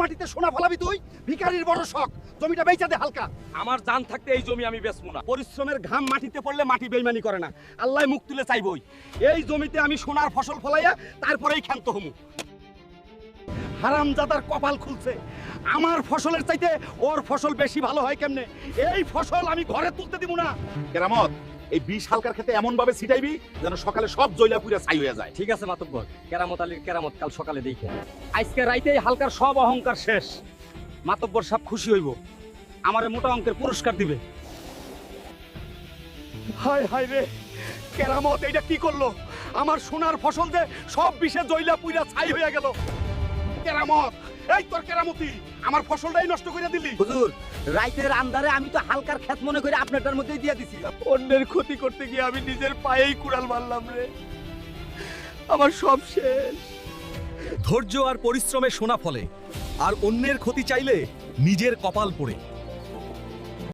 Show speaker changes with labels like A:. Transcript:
A: মাটিতে সোনা ফলাবি তুই? ভিখারির বড় শখ। জমিটা বেচা দে হালকা।
B: আমার জান থাকতে এই জমি আমি বেচবো না।
A: পরিশ্রমের ঘাম মাটিতে পড়লে মাটি বেইমানি করে না। আল্লাহ মুখ তুলে চাইবই। এই জমিতে আমি সোনার ফসল ফলাইয়া তারপরেই ক্ষান্ত হমু। হারামজাদার কপাল খুলছে। আমার ফসলের চাইতে ওর ফসল বেশি ভালো হয় কেমনে? এই ফসল আমি ঘরে তুলতে দিব না।
C: কেরামত এই বিষ হালকার খেতে এমন ভাবে ছিটাইবি যেন সকালে সব জয়লা পুরা ছাই হয়ে যায়।
B: ঠিক আছে মাতব্বর। কেরামত আলীর কেরামত কাল সকালে দেখে আজকে রাইতেই হালকার সব অহংকার শেষ। মাতব্বর সব খুশি হইব। আমারে মোটা অঙ্কের পুরস্কার দিবে।
A: হায় হায় রে কেরামত এইটা কি করল? আমার সোনার ফসল যে সব বিষে জইলা পুইরা ছাই হয়ে গেল। কেরামত। এই তোর কেরামতি আমার ফসলটাই নষ্ট করে দিলি।
B: হুজুর রাইতের আন্ধারে আমি তো হালকার খেত মনে করে আপনারটার মধ্যেই দিয়ে দিছি।
A: অন্যের ক্ষতি করতে গিয়ে আমি নিজের পায়েই কুড়াল মারলাম রে। আমার সব শেষ।
D: ধৈর্য আর পরিশ্রমে সোনা ফলে আর অন্যের ক্ষতি চাইলে নিজের কপাল পড়ে।